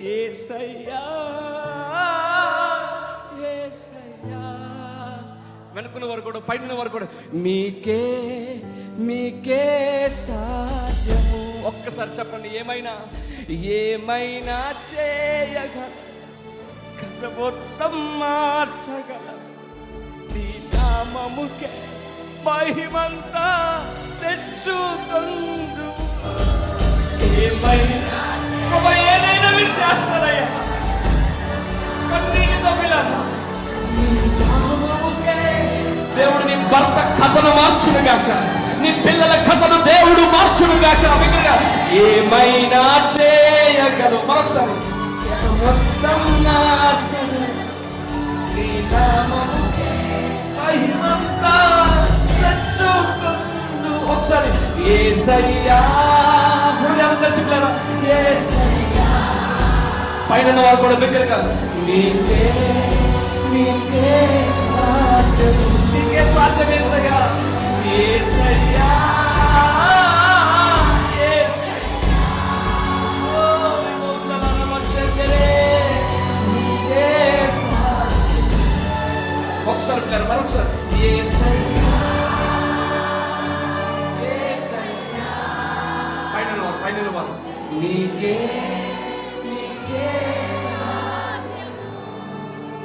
ఏసయ్యా ఏసయ్యా. వెనుకున్న వారు కూడా పైన వారు కూడా మీకే మీకే సాధ్యము. ఒక్కసారి చెప్పండి ఏమైనా ఏమైనా చేయగల కథ మార్చగల నీ నామముకే మహిమంతా తెచ్చుకొందు ఏమైనా భర్త కథను మార్చును గాక. నీ పిల్లల కథను దేవుడు మార్చును గాక. ఏమైనా చేయగలవు? మరొకసారి. మొత్తం మార్చను నీ నామముకే మహిమంతా తెచ్చుకొందు. ఒకసారి. ఏసయ్యా. పైన వారు కూడా దగ్గర కాదు ఒకసారి పిల్లలు మరొకసారి పైన పైన ఉన్న నీకే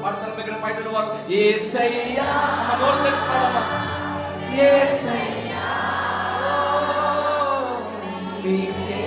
పాడతారు దగ్గర? పైన వారు. ఏ సయ్యా నోరు తెచ్చుకోవాలమ్మా. speaking.